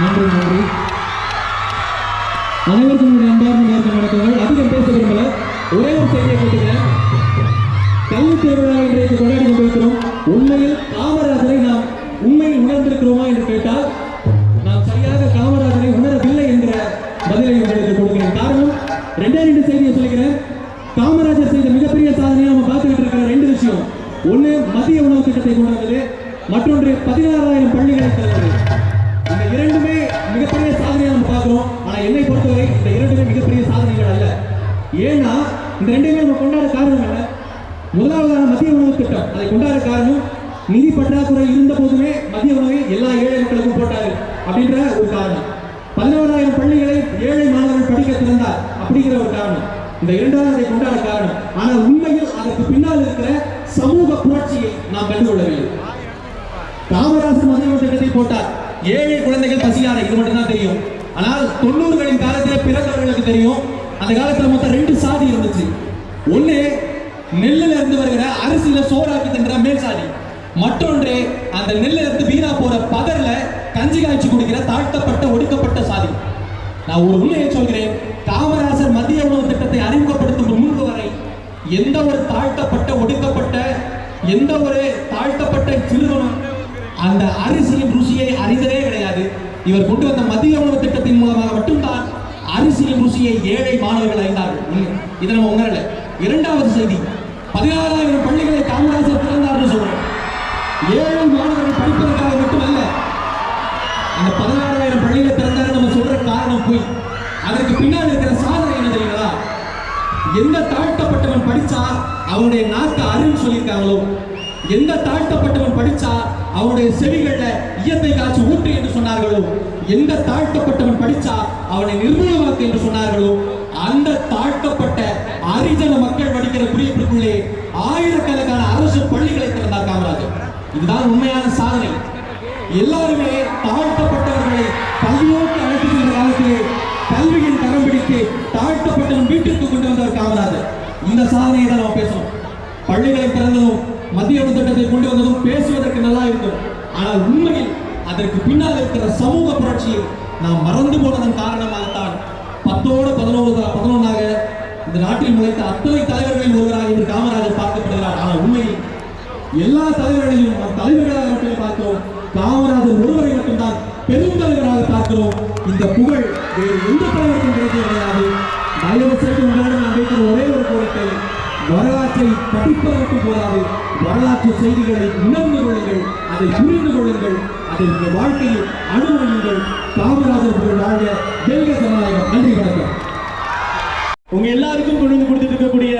நன்றி நன்றி. அனைவருக்கும் என்னுடைய அன்பார்ந்த நேரத்தில் வணக்கங்கள். அதிகம் பேச விரும்பல ஒரே ஒரு செய்தியை கேட்டுக்கிறேன். கல்வி திருவிழா இன்றைக்கு கொண்டாடி கொண்டிருக்கிறோம். உண்மையில் காமராஜரை நாம் உண்மையில் உணர்ந்திருக்கிறோமா என்று கேட்டால் நாம் சரியாக காமராஜரை உணரவில்லை என்ற பதிலை உங்களுக்கு கொடுக்கிறேன். காரணம் ரெண்டே ரெண்டு செய்தியை சொல்லிக்கிறேன். காமராஜர் செய்த மிகப்பெரிய சாதனையை நம்ம பார்த்துக்கிட்டு இருக்கிற ரெண்டு விஷயம். ஒன்று மதிய உணவு திட்டத்தை கொண்டு வந்தது. மற்றொன்று பதினாறாயிரம் பள்ளிகளை தருவது. இரண்டுமே மிகப்பெரிய சாதனையை நம்ம பார்க்குறோம். ஆனால் என்னை பொறுத்தவரை இந்த இரண்டுமே மிகப்பெரிய சாதனைகள் அல்ல. ஏன்னா இந்த ரெண்டுமே நம்ம கொண்டாட காரணம் என்ன? முதலாவதான மதிய உணவு திட்டம். அதை கொண்டாட காரணம் நிதி பற்றாக்குறை இருந்த போதுமே மத்திய உணவை எல்லா ஏழை மக்களுக்கும் போட்டாரு அப்படின்ற ஒரு காரணம். பதினோராயிரம் பள்ளிகளை ஏழை மாணவர்கள் படிக்க திறந்தார் அப்படிங்கிற ஒரு காரணம். இந்த இரண்டாவது அதை கொண்டாட காரணம். ஆனால் உண்மையில் அதற்கு பின்னால் இருக்கிற சமூக புரட்சியை நாம் கண்டுகொள்ளவில்லை. காமராசர் மதிய உணவு திட்டத்தை போட்டார். ஏழை குழந்தைகள் பசியார இது மட்டும்தான் தெரியும். ஆனால் தொண்ணூறுகளின் காலத்தில் பிறந்தவர்களுக்கு தெரியும். அந்த காலத்துல மொத்தம் ரெண்டு சாதி இருந்துச்சு. ஒண்ணு நெல்லுல இருந்து வருகிற அரசியல சோறாக்கி தின்ற மேல் சாதி. மற்றொன்று அந்த நெல்லில் இருந்து வீணா போற பதர்ல கஞ்சி காய்ச்சி குடிக்கிற தாழ்த்தப்பட்ட ஒடுக்கப்பட்ட சாதி. நான் ஒரு உண்மையை சொல்கிறேன். காமராசர் மதிய உணவு திட்டத்தை அறிமுகப்படுத்தும் முன்பு வரை எந்த ஒரு தாழ்த்தப்பட்ட ஒடுக்கப்பட்ட எந்த ஒரு தாழ்த்தப்பட்ட அந்த அரிசியின் ருசியை அறிந்ததே கிடையாது. இவர் கொண்டு வந்த மதிய உணவு திட்டத்தின் மூலமாக மட்டும்தான் அரிசியின் ருசியை ஏழை மாணவர்கள் அறிந்தார்கள். இதை நம்ம உணரல. இரண்டாவது செய்தி பதினாறாயிரம் பள்ளிகளை காமராஜர் திறந்தார்னு சொல்றோம். ஏழை மாணவர்கள் படிப்பதற்காக மட்டுமல்ல அந்த பதினாறாயிரம் பள்ளிகளை திறந்தாரு நம்ம சொல்ற காரணம் போய். அதற்கு பின்னால் இருக்கிற சாதனை என்ன தெரியுங்களா? எந்த தாழ்த்தப்பட்டவன் படிச்சா அவனுடைய நாக்கு அறிவு சொல்லியிருக்காங்களோ எந்த தாழ்த்தப்பட்டவன் படிச்சா அவனுடைய செவிகள்ல இயற்கை காட்சி ஊட்டு என்று சொன்னார்களோ? எந்த தாழ்த்தப்பட்டவன் படிச்சா அவனை நிர்மூலமாக்கு என்று சொன்னார்களோ? அந்த தாழ்த்தப்பட்ட அரிஜன மக்கள் படிக்கிற குறிப்பிற்குள்ளே ஆயிரக்கணக்கான அரசு பள்ளிகளை திறந்தார் காமராஜர். இதுதான் உண்மையான சாதனை. எல்லாருமே தாழ்த்தப்பட்ட கல்வியோக்கு அழைத்து சென்ற காலத்திலே கல்வியின் கரம் பிடித்து தாழ்த்தப்பட்டவன் வீட்டிற்கு கொண்டு வந்தவர் காமராஜர் இந்த சாதனையை தான் நம்ம பேசணும் பள்ளிகளை திறந்ததும் மத்திய உணவு திட்டத்தை கொண்டு வந்ததும் பேசுவதற்கு நல்லா இருக்கும் ஆனால் உண்மையில் அதற்கு பின்னால் இருக்கிற சமூக புரட்சியை நாம் மறந்து போனதன் காரணமாகத்தான் பத்தோடு பதினோரு பதினொன்றாக இந்த நாட்டில் முளைத்த அத்தனை தலைவர்களில் ஒருவராக இன்று காமராஜர் பார்க்கப்படுகிறார். ஆனால் உண்மையில் எல்லா தலைவர்களையும் நாம் தலைவர்களாக மட்டுமே பார்க்கிறோம் காமராஜர் ஒருவரை மட்டும்தான் பெருந்தலைவராக பார்க்கிறோம். இந்த புகழ் வேறு எந்த தலைவருக்கும் கிடைக்க கிடையாது. தயவு செய்து உங்களிடம் நான் வைக்கிற ஒரே ஒரு கோரிக்கை வரலாற்றை படிப்பதற்கு வரலாற்று செய்திகளை உணர்ந்து கொள்ளுங்கள் அதை புரிந்து கொள்ளுங்கள். அதை உங்கள் வாழ்க்கையில் அனுபவியுங்கள். காமராஜர் வாழ்க ஜெயக ஜனநாயகம் நன்றி வணக்கம். உங்க எல்லாருக்கும் கொண்டு வந்து கொடுத்துட்டு இருக்கக்கூடிய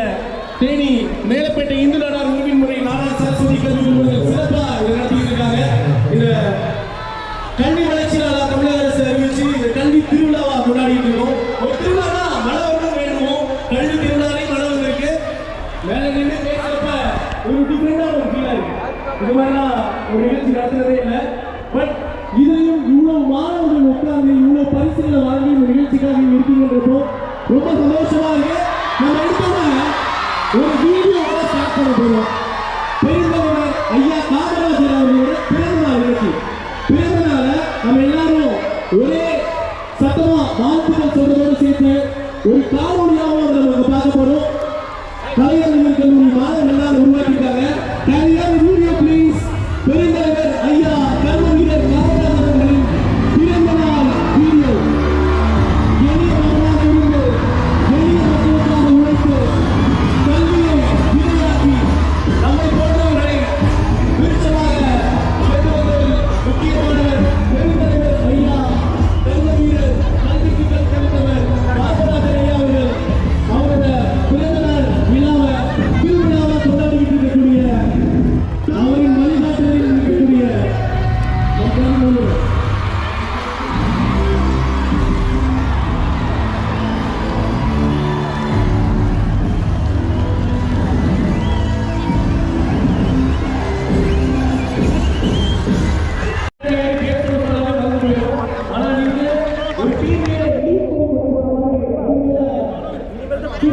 தேனி மேலப்பேட்டை இந்து நாடார் உறவின் முறை நாடார் சரஸ்வதி கல்வி நிறுவனங்கள் சிறப்பா இதை நடத்திட்டு இருக்காங்க. இந்த கல்வி வளர்ச்சி நாளா தமிழக அரசு அறிவிச்சு இந்த கல்வி திருவிழாவா கொண்டாடிட்டு இருக்கோம். ஒரு திருவிழானா மழை வேணுமோ கல்வி திருவிழாவே மழை வந்திருக்கு மேல நின்று பேசுறப்ப ஒரு டிஃப்ரெண்டா ஒரு ஃபீலாக இருக்குது இது மாதிரிலாம் ஒரு நிகழ்ச்சி நடத்துனதே இல்லை. பட் இதையும் இவ்வளோ மாணவர்கள் உட்கார்ந்து இவ்வளோ பரிசுகளை வாங்கி இந்த நிகழ்ச்சிக்காக இங்க இருக்கீங்கன்றப்போ ரொம்ப சந்தோஷமாக இருக்கு. நம்ம எடுத்தோம்னா ஒரு வீடியோவோட ஸ்டார்ட் பண்ண போகிறோம் பெருந்தலைவர் ஐயா காமராஜர் அவர்களோட பிறந்த நாள் இன்னைக்கு பிறந்த நம்ம எல்லாரும் ஒரே சத்தமாக வாழ்த்துக்கள் சொல்றதோடு சேர்த்து ஒரு காணொலியாவும் அதை நம்ம பார்க்க போகிறோம் கலைஞர் கல்லூரி